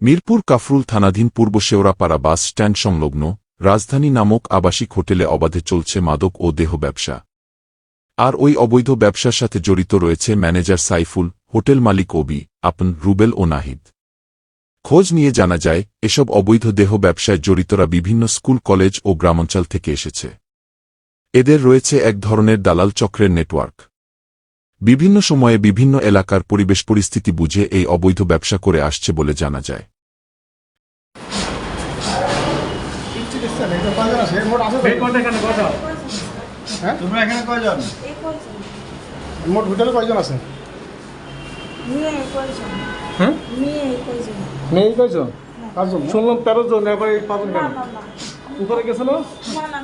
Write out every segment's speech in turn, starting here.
মিরপুর কাফরুল থানাধীন পূর্ব Shewrapara bus stand সংলগ্ন রাজধানী নামক আবাসিক হোটেলে অবাধে চলছে মাদক ও দেহ ব্যবসা। আর ওই অবৈধ ব্যবসার সাথে জড়িত রয়েছে ম্যানেজার সাইফুল, হোটেল মালিক ওবি, আপন রুবেল ও নাহিদ। খোঁজ নিয়ে জানা যায়, এসব অবৈধ দেহ ব্যবসায় জড়িতরা বিভিন্ন স্কুল, কলেজ ও গ্রামাঞ্চল থেকে এসেছে। এদের রয়েছে এক ধরনের দালাল চক্রের নেটওয়ার্ক। বিভিন্ন সময়ে বিভিন্ন এলাকার পরিবেশ পরিস্থিতি বুঝে এই অবৈধ ব্যবসা করে আসছে বলে জানা যায়। তোমরা এখানে কয়জন? এই কয়জন? মোট হোটেলে কয়জন আছে? মেয়ে কয়জন? হ্যাঁ? পাঁচজন। শুনলাম তেরো জন এবার এই পাবেন কেন? না, না। উপরে গেছিল? না, না,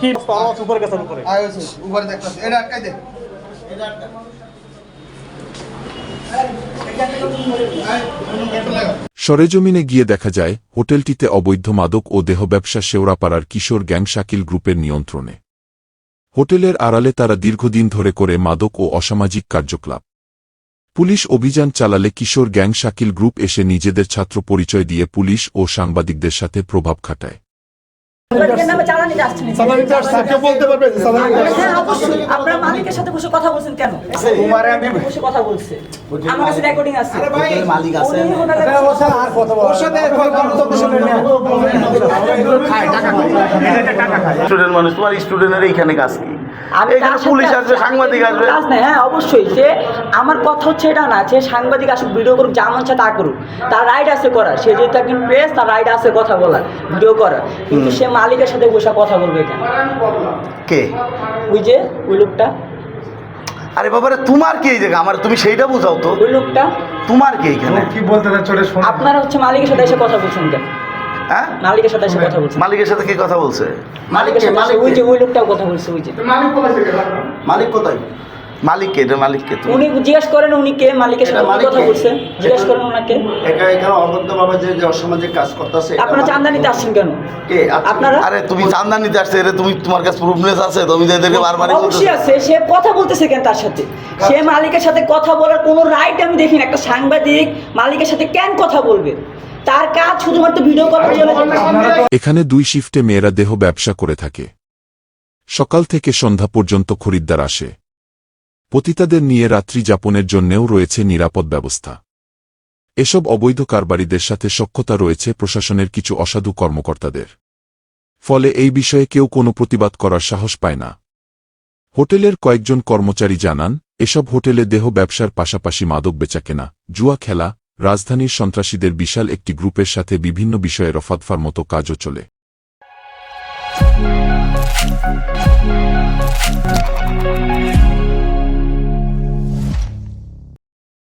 কি আওয়াজ উপরে গেছে উপরে? আয়োছে উপরে দেখতেছি এটা আটকাই দে সরেজমিনে গিয়ে দেখা যায় হোটেলটিতে অবৈধ মাদক ও দেহ ব্যবসা শেওড়াপাড়ার কিশোর গ্যাং শাকিল গ্রুপের নিয়ন্ত্রণে। হোটেলের আড়ালে তারা দীর্ঘদিন ধরে করে মাদক ও অসামাজিক কার্যকলাপ। পুলিশ অভিযান চালালে কিশোর গ্যাং শাকিল গ্রুপ এসে নিজেদের ছাত্র পরিচয় দিয়ে পুলিশ ও সাংবাদিকদের সাথে প্রভাব খাটায়। আপনার মালিকের সাথে বসে কথা বলছেন কেন? তোমারে আমি বসে কথা বলছে। আমার কাছে রেকর্ডিং আছে। আরে ভাই মালিক আছে আর কথা বল ওর সাথে স্টুডেন্ট মানুষ তোমার স্টুডেন্টের এইখানে কাজ কি? আমি এখানে তার সাথে পুলিশ আসবে আছি, সাংবাদিক আসবে। কাজ নাই, হ্যাঁ অবশ্যই সে আমার কথা হচ্ছে এটা না যে সাংবাদিক আসুক ভিডিও করুক যা মন তা করুক। তার রাইট আছে করার সে যেহেতু একজন প্রেস তার রাইট আছে কথা বলার ভিডিও করার। কিন্তু সে মালিকের সাথে বসে কথা বলবে কেন? কে? ওই যে ওই লোকটা। আরে বাবারে তোমার কি এই জায়গা? আমার তুমি সেইটা বোঝাও তো। ওই লোকটা? তোমার কি এখানে? কি বলতে চাচ্ছ রে শোনো। আপনারা হচ্ছে মালিকের সাথে এসে কথা বলছেন কেন? হ্যাঁ? মালিকের সাথে এসে কথা বলছে মালিকের সাথে কি কথা বলছে? মালিকের সাথে ওই যে ওই লোকটাও কথা বলছে ওই যে। মালিক কোথায় মালিক কে এটা মালিক কে উনি জিজ্ঞেস করেন উনি কে মালিকের সাথে কথা বলছে। জিজ্ঞেস করেন ওনাকে। একা এখানে যে যে অসামাজিক কাজ করতেছে আপনারা চান্দা নিতে আসছেন কেন? কে? আপনারা? আরে তুমি চান্দা নিতে আসছে এরে তুমি তোমার কাছে প্রুফনেস আছে তুমি এদেরকে বারবার অবশ্যই আছে সে কথা বলতেছে কেন তার সাথে? সে মালিকের সাথে কথা বলার কোনো রাইট আমি দেখি না। একটা সাংবাদিক মালিকের সাথে কেন কথা বলবে? তার কাজ শুধুমাত্র ভিডিও করার এখানে দুই শিফটে মেয়েরা দেহ ব্যবসা করে থাকে। সকাল থেকে সন্ধ্যা পর্যন্ত খরিদ্দার আসে। পতিতাদের নিয়ে রাত্রি যাপনের জন্যেও রয়েছে নিরাপদ ব্যবস্থা। এসব অবৈধ কারবারিদের সাথে সক্ষতা রয়েছে প্রশাসনের কিছু অসাধু কর্মকর্তাদের। ফলে এই বিষয়ে কেউ কোনো প্রতিবাদ করার সাহস পায় না। হোটেলের কয়েকজন কর্মচারী জানান, এসব হোটেলে দেহ ব্যবসার পাশাপাশি মাদক বেচাকেনা, জুয়া খেলা, রাজধানীর সন্ত্রাসীদের বিশাল একটি গ্রুপের সাথে বিভিন্ন বিষয়ে রফাতফার মতো কাজও চলে।